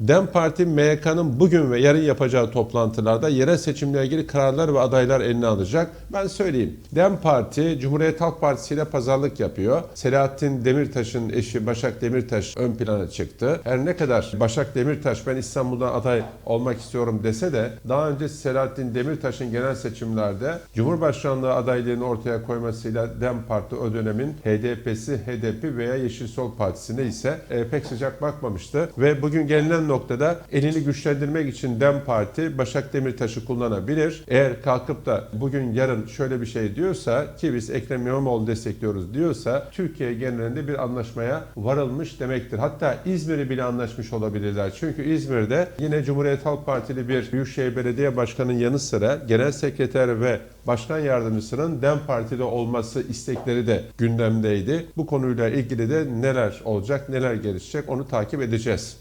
DEM Parti MYK'nın bugün ve yarın yapacağı toplantılarda yerel seçimle ilgili kararlar ve adaylar eline alacak. Ben söyleyeyim. DEM Parti Cumhuriyet Halk Partisi ile pazarlık yapıyor. Selahattin Demirtaş'ın eşi Başak Demirtaş ön plana çıktı. Her ne kadar Başak Demirtaş ben İstanbul'dan aday olmak istiyorum dese de daha önce Selahattin Demirtaş'ın genel seçimlerde Cumhurbaşkanlığı adaylığını ortaya koymasıyla DEM Parti o dönemin HDP'si, HDP veya Yeşil Sol Partisi'ne ise e, pek sıcak bakmamıştı. Ve bugün noktada elini güçlendirmek için DEM Parti Başak Demirtaş'ı kullanabilir. Eğer kalkıp da bugün yarın şöyle bir şey diyorsa ki biz Ekrem İmamoğlu destekliyoruz diyorsa Türkiye genelinde bir anlaşmaya varılmış demektir. Hatta İzmir'i bile anlaşmış olabilirler. Çünkü İzmir'de yine Cumhuriyet Halk Partili bir Büyükşehir Belediye Başkanı'nın yanı sıra Genel Sekreter ve Başkan Yardımcısının DEM Parti'de olması istekleri de gündemdeydi. Bu konuyla ilgili de neler olacak, neler gelişecek onu takip edeceğiz.